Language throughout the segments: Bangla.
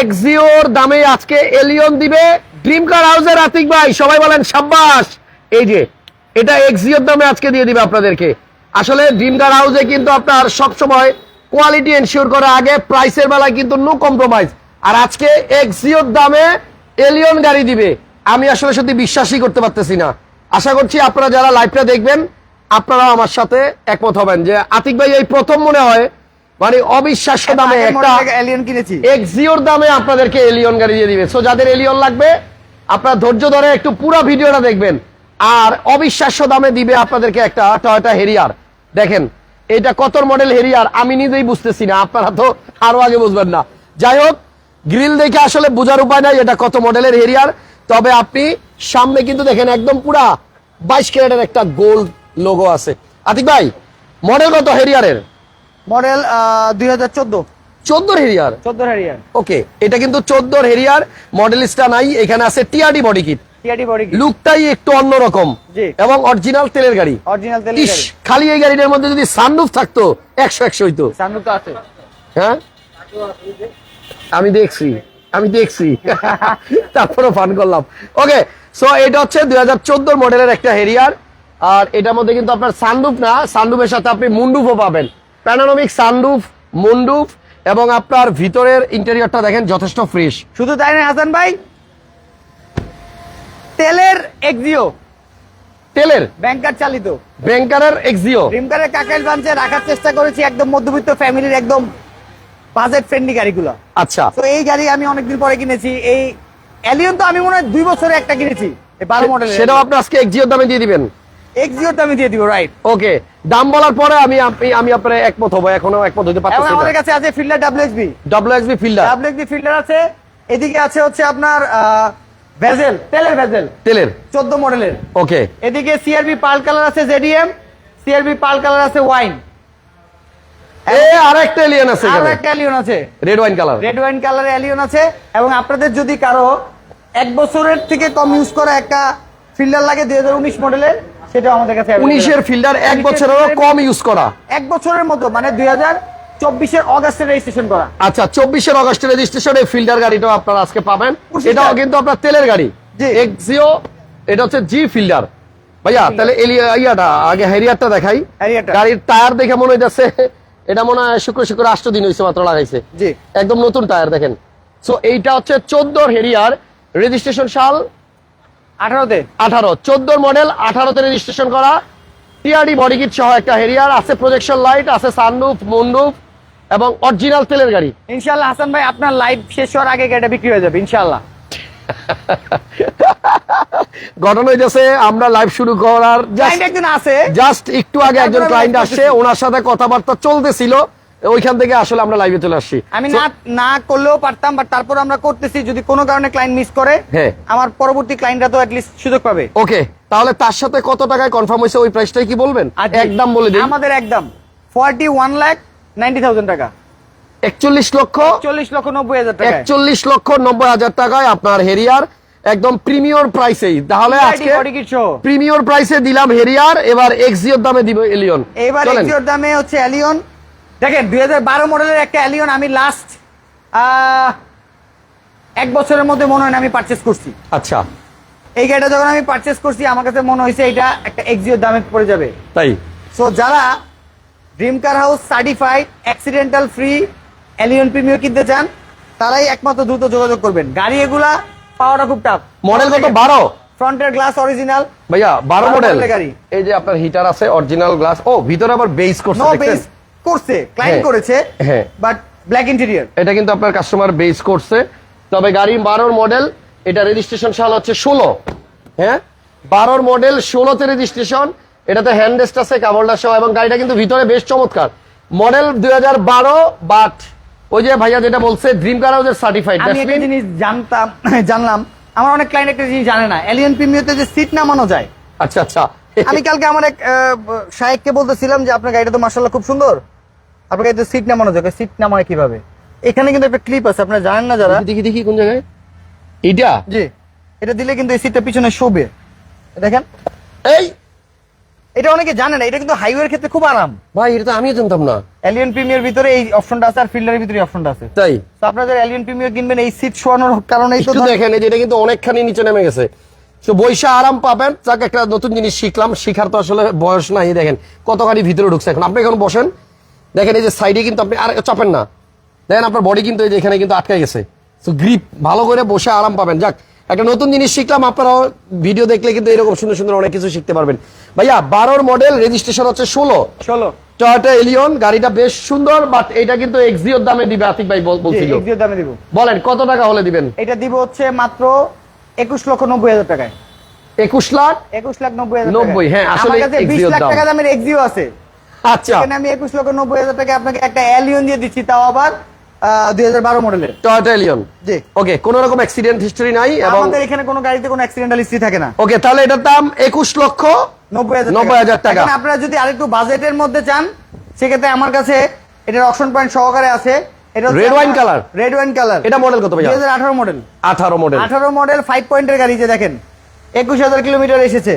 এক্সিওর দামে আজকে এলিয়ন দিবে। ড্রিম কার হাউসের আতিক ভাই, সবাই বলেন, সাব্বাস! এই যে, এটা এক্সিওর দামে আজকে দিয়ে দিবে আপনাদেরকে। আসলে ড্রিম কার হাউসে কিন্তু আপনার সব সময় কোয়ালিটি এনশিওর করে, আগে প্রাইসের বেলায় কিন্তু নো কম্প্রোমাইজ আর আজকে এক্সিওর দামে এলিয়ন গাড়ি দিবে। আমি আসলে সত্যি বিশ্বাসই করতে পারতেছি না। আশা করছি আপনারা যারা লাইভটা দেখবেন আপনারা আমার সাথে একমত হবেন যে আতিক ভাই এই প্রথম মনে হয় মানে অবিশ্বাস্য দামে একটা এলিয়ন কিনেছি। এক্সিওর দামে আপনাদেরকে এলিয়ন গাড়ি দিয়ে দিবে। সো যাদের এলিয়ন লাগবে আপনারা ধৈর্য ধরে একটু পুরো ভিডিওটা দেখবেন। আর অবিশ্বাস্য দামে দিবে আপনাদেরকে একটা টয়োটা হেরিয়ার দেখেন এটা কত মডেল হেরিয়ার আমি নিজেই বুঝতেছি না। আপনারা তো আরও আগে বুঝবেন না। যাই হোক গ্রিল দেখে আসলে বোঝার উপায় নাই এটা কত মডেলের হেরিয়ার তবে আপনি সামনে কিন্তু দেখেন একদম পুরা বাইশ ক্যারেটের একটা গোল্ড লোগো আছে। আতিক ভাই মডেল কত হেরিয়ারের মডেল দুই হাজার চোদ্দ। চোদ্দোর হেরিয়ার চোদ্দ হারিয়ার ওকে এটা কিন্তু চোদ্দোর হেরিয়ার মডেলিস্টটা নাই এখানে আছে টিআরডি বডি কিট লুকটাই একটু অন্যরকম। জি। এবং অরিজিনাল তেলের গাড়ি। অরিজিনাল তেল খালি এই গাড়িটার মধ্যে যদি সানরুফ থাকতো একশো একশো হইতো। সানরুফ তো আছে। হ্যাঁ? আমি দেখছি আমি দেখছি। তারপরে ফান করলাম। ওকে সো এটা হচ্ছে দুই হাজার চোদ্দোর মডেলের একটা হেরিয়ার আর এটার মধ্যে কিন্তু আপনার সানরুফ না সানরুফের সাথে আপনি মুন্ডুফও পাবেন। প্যানোরামিক সানরুফ মুন্ডুফ এবং আপনার ভিতরের ইন্টেরিয়রটা দেখেন যথেষ্ট ফ্রেশ। শুধু তাই না হাসান ভাই তেলের এক্সিও। তেলের? ব্যাংকার চালিত। ব্যাংকারের এক্সিও। ড্রিমকারের কাকাইল ব্রাঞ্চে রাখার চেষ্টা করেছি একদম মধ্যবিত্ত ফ্যামিলির একদম বাজেট ফ্রেন্ডলি গাড়িগুলো। আচ্ছা। তো এই গাড়ি আমি অনেকদিন পরে কিনেছি। এই এলিয়ন তো আমি মনে হয় দুই বছরে একটা কিনেছি। এই বারো মডেলের সেটাও আপনি আজকে এক্সিওর দামে দিয়ে দিবেন। এক্সিও তো আমি দিয়ে দিব রাইট ওকে দাম বলার পরে আমি আমি আপনার একমত হব এখনও একমত হতে এবং পারতেছি আমাদের কাছে আছে Fielder WXB WXB Fielder. WXB Fielder আছে এদিকে আছে হচ্ছে আপনার ভেজেল তেলের ভেজেল। তেলের। চোদ্দ মডেলের। ওকে। এদিকে সিআরবি পাল কালার আছে জেডিএম সিআরবি পাল কালার আছে ওয়াইন। এ আরেকটা এলিয়ন আছে আর একটা অ্যালিয়ন আছে। Red wine colour red wine কালারের অ্যালিয়ন আছে এবং আপনাদের যদি কারও এক বছরের থেকে কম ইউজ করা একটা ফিল্ডার লাগে দুই হাজার উনিশ মডেলের সেটা আমাদের কাছে available উনিশের আছে। ফিল্ডার এক বছরেরও কম ইউজ করা। এক বছরের মতো মানে চব্বিশের অগাস্টে রেজিস্ট্রেশন করা। আচ্ছা চব্বিশের অগস্টের রেজিস্ট্রেশন এই ফিল্ডার গাড়িটাও আপনারা আজকে পাবেন। এটাও কিন্তু আপনার তেলের গাড়ি। জি। এক্সিও এটা হচ্ছে জি ফিল্ডার। ভাইয়া তাহলে ইয়াটা আগে হেরিয়ারটা দেখাই। গাড়ির টায়ার দেখে মনে হইতেছে এটা মনে হয় শুক্র শুক্র আষ্ট দিন হয়েছে মাত্র লাগাইছে। জি। একদম নতুন টায়ার দেখেন। সো এইটা হচ্ছে চোদ্দোর হেরিয়ার রেজিস্ট্রেশন সাল আঠারোতে? আঠারো। চোদ্দোর মডেল আঠারোতে রেজিস্ট্রেশন করা। টিআরডি বডি কিট সহ একটা হেরিয়ার আছে প্রজেকশন লাইট আছে সানরুফ এবং অরিজিনাল তেলের গাড়ি। ইনশাল্লাহ হাসান ভাই আপনার লাইভ শেষ হওয়ার আগে গাড়িটা বিক্রি হয়ে যাবে ইনশাল্লাহ ঘটনা আমরা লাইভ শুরু করার একজন আছে। জাস্ট একটু আগে একজন ক্লায়েন্ট আসছে ওনার সাথে কথাবার্তা চলতেছিল। ওইখান থেকে আসলে আমরা লাইভে চলে আসছি। আমি না না করলেও পারতাম বাট তারপর আমরা করতেছি যদি কোনো কারণে ক্লায়েন্ট মিস করে হ্যাঁ। আমার পরবর্তী ক্লায়েন্টরা তো অ্যাটলিস্ট সুযোগ পাবে। ওকে তাহলে তার সাথে কত টাকায় কনফার্ম হয়েছে ওই প্রাইসটাই কি বলবেন? একদম বলে দিন। আমাদের একদম forty one lakh ninety thousand টাকা। একচল্লিশ লক্ষ চল্লিশ লক্ষ নব্বই হাজার টাকা একচল্লিশ লক্ষ নব্বই হাজার টাকায় আপনার হেরিয়ার একদম প্রিমিয়র প্রাইসেই তাহলে আজকে প্রিমিয়র প্রাইসে দিলাম হেরিয়ার এবার এক্সিওর দামে দিব এলিয়ন এবার এক্সিওর দামে হচ্ছে অ্যালিয়ন দেখেন দুই হাজার বারো মডেলের একটা অ্যালিয়ন আমি লাস্ট এক বছরের মধ্যে মনে হয় আমি পারচেস করছি। আচ্ছা। এই গাড়িটা যখন আমি পারচেস করছি আমার কাছে মনে হয়েছে এটা একটা এক্সিওর দামে পড়ে যাবে। তাই? সো যারা dream car house certified accidental free Allion premier কিনতে চান তারাই একমাত্র দ্রুত যোগাযোগ করবেন। গাড়ি এগুলা পাওয়াটা খুব টাফ মডেল কত? বারো? ফ্রন্টের গ্লাস অরিজিনাল ভাইয়া বারো মডেল গাড়ি। এই যে আপনার হিটার আছে অরিজিনাল গ্লাস ও ভিতরে আবার বেস করছে বেস করছে ক্লায়েন্ট হ্যাঁ, করেছে হ্যাঁ। বাট ব্ল্যাক ইন্টেরিয়র এটা কিন্তু আপনার কাস্টমার বেস করছে। তবে গাড়ি বারোর মডেল এটা রেজিস্ট্রেশন সাল হচ্ছে ষোলো। হ্যাঁ? বারোর মডেল ষোলোতে রেজিস্ট্রেশন এটাতে হ্যান্ডেস্ট আছে কাবলটা সহ এবং গাড়িটা কিন্তু ভিতরে বেশ চমৎকার। মডেল দুই হাজার বারো বাট ওই যে ভাইয়া যেটা বলছে ড্রিম কার হাউসের সার্টিফাইড আমি একটা জিনিস জানতাম জানলাম আমার অনেক ক্লায়েন্ট একটা জিনিস জানে না এলিয়ন প্রিমিয়ারতে যে সিট নামানো যায়। আচ্ছা আচ্ছা। আমি কালকে আমার এক শাহেককে বলতেছিলাম যে আপনার গাড়িটা তো মার্শাল্লাহ খুব সুন্দর। আপনার সিট নামানো যায় সিট নামায় কীভাবে? এখানে কিন্তু একটা ক্লিপ আছে আপনারা জানেন না যারা? দেখি দেখি কোন জায়গায়? এইটা? জি এটা দিলে কিন্তু এই সিটটা পিছনে শোবে। দেখেন। এই! এটা অনেকে জানে না এটা কিন্তু হাইওয়ের ক্ষেত্রে খুব আরাম। ভাই এটা তো আমিও জানতাম না। এলিয়ন প্রিমিয়ার ভিতরে এই অপশনটা আছে আর ফিল্ডারের ভিতরে অপশনটা আছে। তাই? তো আপনারা যারা এলিয়ন প্রিমিয়ার কিনবেন এই সিট শোয়ানোর কারণেই তো দেখেন এই যে এটা কিন্তু অনেকখানি নিচে নেমে গেছে। তো বৈশা আরাম পাবেন। যাক একটা নতুন জিনিস শিখলাম। শিখার তো আসলে বয়স নাই দেখেন। কতখানি ভিতরে ঢুকছে এখন? আপনি এখন বসেন। দেখেন এই যে সাইডে কিন্তু আপনি আর চাপেন না। দেখেন আপনার বডি কিন্তু এই যে এখানে কিন্তু আটকে গেছে। তো গ্রিপ ভালো করে বসে আরাম পাবেন। যাক একটা নতুন জিনিস শিখলাম আপনারাও ভিডিও দেখলে কিন্তু এরকম সুন্দর সুন্দর অনেক কিছু শিখতে পারবেন। ভাইয়া বারোর মডেল রেজিস্ট্রেশন হচ্ছে ষোলো। ষোলো। টয়টা এলিয়ন গাড়িটা বেশ সুন্দর বাট এটা কিন্তু এক্সিওর দামে দিবে আতিক ভাই বলছিল। এক্সিও দামে দিব। বলেন কত টাকা হলে দিবেন? এটা দিব হচ্ছে মাত্র একুশ লক্ষ নব্বই হাজার টাকায়। একুশ লাখ? একুশ লাখ নব্বই হাজার নব্বই, হ্যাঁ, আসলে বিশ লাখ টাকা দামের এক্সিও আছে। আচ্ছা। এখানে আমি একুশ লক্ষ নব্বই হাজার টাকা আপনাকে একটা অ্যালিয়ন দিয়ে দিচ্ছি তাও আবার দুই হাজার বারো মডেলের টয়োটা এলিয়ন জি। ওকে কোন রকম অ্যাক্সিডেন্ট হিস্টরি নাই এবং আমাদের এখানে কোনো গাড়িতে কোনো অ্যাক্সিডেন্টাল হিস্ট্রি থাকে না। ওকে তাহলে এটার দাম একুশ লক্ষ নব্বই হাজার টাকা। আপনারা যদি আরেকটু বাজেটের মধ্যে চান সেক্ষেত্রে আমার কাছে এটার অপশন পয়েন্ট সহকারে আছে। এটা Red wine color? Red wine colour এটা মডেল কত মডেল আঠারো মডেল আঠারো মডেল ফাইভ পয়েন্টের গাড়ি যে দেখেন একুশ হাজার কিলোমিটার এসেছে।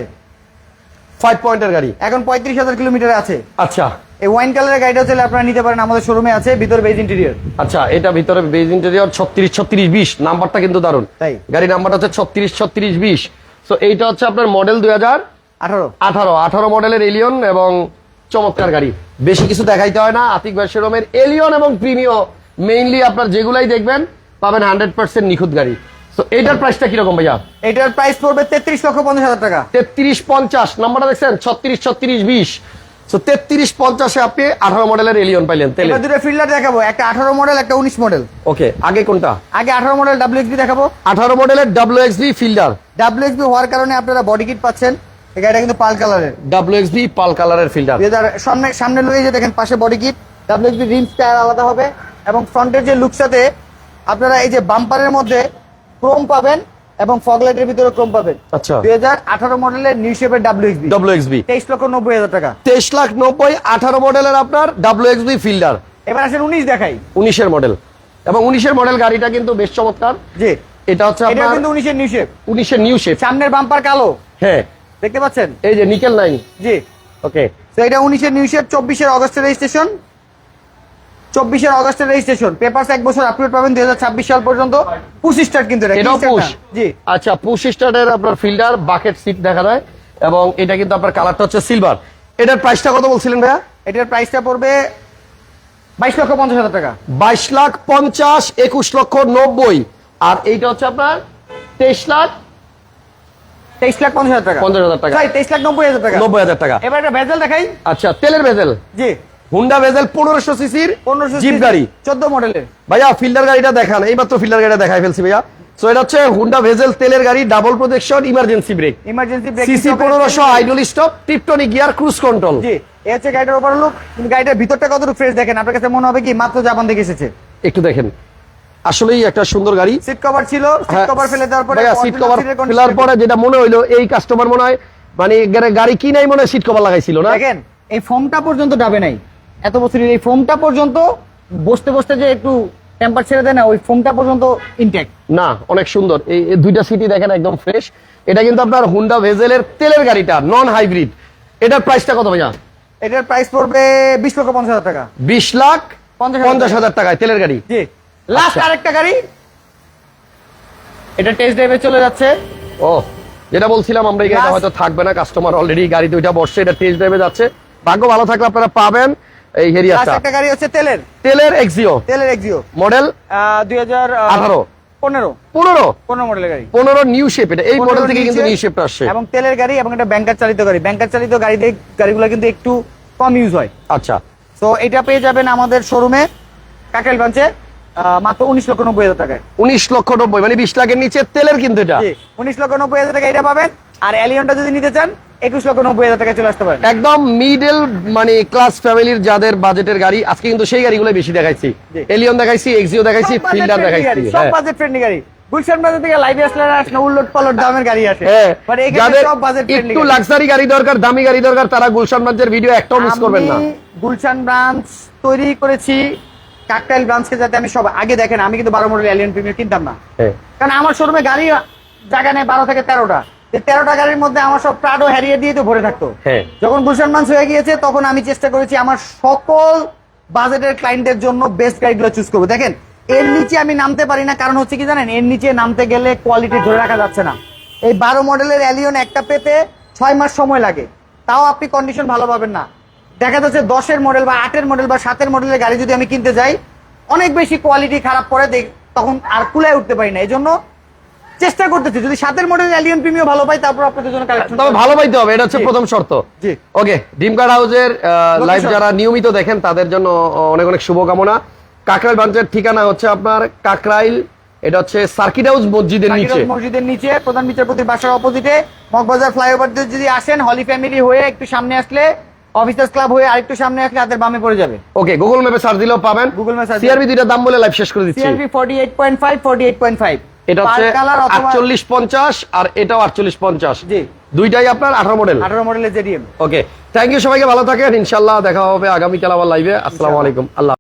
ফাইভ পয়েন্টের গাড়ি। এখন পঁয়ত্রিশ হাজার কিলোমিটার আছে। আচ্ছা। এই ওয়াইন কালারের গাড়িটা চলে আপনারা নিতে পারেন আমাদের শোরুমে আছে ভিতর বেজ ইন্টেরিয়র আচ্ছা এটা ভিতরে বেজ ইন্টেরিয়র ছত্রিশ ছত্রিশ বিশ। নাম্বারটা কিন্তু দারুণ তাই। গাড়ির নাম্বারটা হচ্ছে ছত্রিশ ছত্রিশ বিশ। তো এইটা হচ্ছে আপনার মডেল দুই হাজার আঠারো। আঠারো। আঠারো মডেলের এলিয়ন এবং চমৎকার গাড়ি। বেশি কিছু দেখাইতে হয় না। আতিক ভাই শোরুমের এলিয়ন এবং প্রিমিও মেইনলি আপনার যেগুলাই দেখবেন পাবেন হান্ড্রেড পার্সেন্ট নিখুঁত গাড়ি। তো এইটার প্রাইসটা কীরকম ভাইয়া? এটার প্রাইস পড়বে তেত্রিশ লক্ষ পঞ্চাশ হাজার টাকা। তেত্রিশ পঞ্চাশ নাম্বারটা দেখছেন? ছত্রিশ ছত্রিশ বিশ। তো তেত্রিশ পঞ্চাশে আপনি আঠারো মডেলের এলিয়ন পাইলেন তেলে। এবার দুটো ফিল্ডার দেখাবো একটা আঠারো মডেল একটা উনিশ মডেল ওকে আগে কোনটা? আগে আঠারো মডেল ডাব্লিউ এক্সবি দেখাবো। আঠারো মডেলের ডাব্লিউ ফিল্ডার ডাব্লিউ এক্সবি হওয়ার কারণে আপনারা বডি কিট পাচ্ছেন এই গাড়িটা কিন্তু পাল কালারের। ডাব্লিউ পাল কালারের ফিল্ডার সামনে সামনে লয়ে যে দেখেন পাশে body kit W XB rims tyre আলাদা হবে এবং ফ্রন্টের যে লুকসাতে আপনারা এই যে বাম্পারের মধ্যে ক্রোম পাবেন এবং ফগলাইটের ভিতরে ক্রোম পাবেন। আচ্ছা। দুই হাজার আঠারো মডেলের নিউ শেপের W XB W X B তেইশ লক্ষ নব্বই হাজার টাকা। তেইশ লাখ নব্বই আঠারো মডেলের আপনার ডাব্লিউ এক্স বি ফিল্ডার এবার আসেন উনিশ দেখাই। উনিশের মডেল এবং উনিশের মডেল গাড়িটা কিন্তু বেশ চমৎকার। জি। এটা হচ্ছে আপনার কিন্তু উনিশের নিউ শেপ উনিশের নিউ শেপ সামনের বাম্পার কালো। হ্যাঁ। দেখতে পাচ্ছেন? এই যে নিকেল লাইন জি। ওকে তো এটা উনিশের নিউ শেপ চব্বিশের অগস্টের রেজিস্ট্রেশন চব্বিশের অগস্টের রেজিস্ট্রেশন পেপারস এক বছর আপলোড পাবেন দুই হাজার ছাব্বিশ সাল পর্যন্ত। পুশ স্টার্ট কিন্তু। জি। আচ্ছা পুশ স্টার্টের আপনার ফিল্ডার বাকেট সিট দেখা যায় এবং এটা কিন্তু আপনার কালারটা হচ্ছে সিলভার এটার প্রাইসটা কত বলছিলেন ভাইয়া? এটার প্রাইসটা পড়বে বাইশ লক্ষ পঞ্চাশ হাজার টাকা। বাইশ লাখ পঞ্চাশ একুশ লক্ষ নব্বই। আর এইটা হচ্ছে আপনার তেইশ লাখ তেইশ লাখ পঞ্চাশ হাজার টাকা। পঞ্চাশ হাজার টাকা। তেইশ লাখ নব্বই হাজার টাকা। নব্বই হাজার টাকা। এবার একটা ভেজেল দেখাই। আচ্ছা তেলের ভেজেল। জি। হুন্ডা ভেজেল পনেরোশো সিসির পনেরোশো জিপ গাড়ি। চোদ্দ মডেলের ভাইয়া ফিল্ডার গাড়িটা দেখান। এইমাত্র ফিল্ডার গাড়িটা দেখাই ফেলছি ভাইয়া। সো এটা হচ্ছে হুন্ডা ভেজেল তেলের গাড়ি double protection emergency brake emergency CC পনেরোশো idle stop gear cruise control G এ হচ্ছে গাড়িটার ওভার লুক গাড়িটার ভিতরটা কতটুকু ফ্রেশ দেখেন? আপনার কাছে মনে হবে কি মাত্র জাপান থেকে এসেছে। একটু দেখেন। আসলেই একটা সুন্দর গাড়ি। সিট কভার ছিল সিট হ্যাঁ, কভার ফেলে দেওয়ার পরে সিট কভার ফেলার পরে যেটা মনে হইল এই কাস্টমার মনে হয় মানে গাড়ি কি নাই মনে হয় সিট কভার লাগাইছিল না? দেখেন এই ফোমটা পর্যন্ত ডাবে নাই। এত বছরের এই ফোমটা পর্যন্ত বসতে বসতে যে একটু টেম্পার ছেড়ে দেয় না ওই ফোমটা পর্যন্ত ইনটেক্ট না অনেক সুন্দর। এই দুইটা সিটি দেখেন একদম ফ্রেশ এটা কিন্তু আপনার হুন্ডা ভেজেলের তেলের গাড়িটা নন হাইব্রিড এটার প্রাইসটা কত ভাইয়া? এটার প্রাইস পড়বে বিশ লক্ষ পঞ্চাশ হাজার টাকা। বিশ লাখ পঞ্চাশ হাজার পঞ্চাশ হাজার টাকায় তেলের গাড়ি। জি। লাস্ট আচ্ছা। আরেকটা গাড়ি। এটা টেস্ট ড্রাইভে চলে যাচ্ছে। ও যেটা বলছিলাম আমরা এই গাড়িটা হয়তো থাকবে না কাস্টমার অলরেডি গাড়ি দুইটা বসছে এটা টেস্ট ড্রাইভে যাচ্ছে। ভাগ্য ভালো থাকলে আপনারা পাবেন। এই হেরিয়াটা একটা গাড়ি হচ্ছে তেলের। তেলের এক্সিও তেলের এক্সিও মডেল? দুই হাজার আঠারো। পনেরো। পনেরো? পনেরো মডেলের গাড়ি। পনেরো নিউ শেপ এটা। এই মডেল থেকে কিন্তু নিউ শেপটা আসছে। এবং তেলের গাড়ি এবং এটা ব্যাংকার চালিত গাড়ি। ব্যাংকার চালিত গাড়িতে গাড়িগুলো কিন্তু একটু কম ইউজ হয়। আচ্ছা। তো এটা পেয়ে যাবেন আমাদের শোরুমে কাকেল ব্রাঞ্চে মাত্র উনিশ লক্ষ নব্বই হাজার টাকায়। উনিশ লক্ষ নব্বই মানে বিশ লাখের নিচে তেলের কিন্তু এটা। উনিশ লক্ষ নব্বই হাজার টাকা এটা পাবেন। আর অ্যালিয়নটা যদি নিতে চান একুশ লক্ষ নব্বই হাজার টাকায় চলে আসতে পারেন। একদম মিডল মানে ক্লাস ফ্যামিলির যাদের বাজেটের গাড়ি আজকে কিন্তু সেই গাড়িগুলো বেশি দেখাইছি। এলিয়ন দেখাইছি এক্সিও দেখাইছি ফিল্ডার দেখাইছি সব হ্যাঁ। বাজেট ফ্রেন্ডলি গাড়ি। গুলশান বাজার থেকে লাইভে আসলে আসলে উল্লট পালট দামের গাড়ি আসে হ্যাঁ, এখানে যাদের সব বাজেট একটু লাক্সারি গাড়ি দরকার দামি গাড়ি দরকার তারা গুলশান মাঝের ভিডিও একটাও মিস করবেন না। গুলশান ব্রাঞ্চ তৈরি করেছি কাকটাইল ব্রাঞ্চকে যাতে আমি সব আগে দেখেন আমি কিন্তু বারো মডেল অ্যালিয়ন প্রিমিয়ার কিনতাম না। হ্যাঁ। কারণ আমার শোরুমে গাড়ি জায়গা নেই বারো থেকে তেরোটা। তেরোটা গাড়ির মধ্যে আমার সব প্রাডো হ্যারিয়ে দিয়ে তো ভরে থাকতো। হ্যাঁ। যখন বুলশন মান্স হয়ে গিয়েছে তখন আমি চেষ্টা করেছি আমার সকল বাজেটের ক্লায়েন্টের জন্য বেস্ট গাড়িগুলো চুজ করব। দেখেন এর নিচে আমি নামতে পারি না কারণ হচ্ছে কি জানেন এর নিচে নামতে গেলে কোয়ালিটি ধরে রাখা যাচ্ছে না। এই বারো মডেলের অ্যালিয়ন একটা পেতে ছয় মাস সময় লাগে। তাও আপনি কন্ডিশন ভালো পাবেন না। দেখা যাচ্ছে দশের মডেল বা আটের মডেল বা সাতের মডেলের গাড়ি যদি আমি কিনতে যাই অনেক বেশি কোয়ালিটি খারাপ পরে দেখ তখন আর কুলায় উঠতে পারি না। এই জন্য চেষ্টা করতেছি যদি সাতের মডেল অ্যালিয়ন প্রিমিও ভালো পাই তারপর আপনাদের জন্য কালেকশন তবে ভালো পাইতে হবে এটা হচ্ছে প্রথম শর্ত। জি। ওকে ডিম কার্ড হাউসের লাইভ যারা নিয়মিত দেখেন তাদের জন্য অনেক অনেক শুভকামনা। কাকরাইল ব্রাঞ্চের ঠিকানা হচ্ছে আপনার কাকরাইল এটা হচ্ছে সার্কিট হাউস মসজিদের নিচে। মসজিদের নিচে প্রধান বিচারপতির বাসার অপোজিটে। মগবাজার ফ্লাইওভার দিয়ে যদি আসেন হলি ফ্যামিলি হয়ে একটু সামনে আসলে অফিসার্স ক্লাব হয়ে আরেকটু সামনে আসলে হাতের বামে পড়ে যাবে। ওকে গুগল ম্যাপে সার্চ দিলেও পাবেন। গুগল ম্যাপে সিআরবি দুইটা দাম বলে লাইভ শেষ করে দিচ্ছি। সিআরবি 48.5 48.5 এটা হচ্ছে আটচল্লিশ পঞ্চাশ আর এটাও আটচল্লিশ পঞ্চাশ। জি। দুইটাই আপনার আঠারো মডেল আঠারো মডেলের জেডিএম ওকে থ্যাংক ইউ সবাইকে ভালো থাকেন। ইনশাল্লাহ দেখা হবে আগামীকাল আবার লাইভে আসসালামু আলাইকুম। আল্লাহ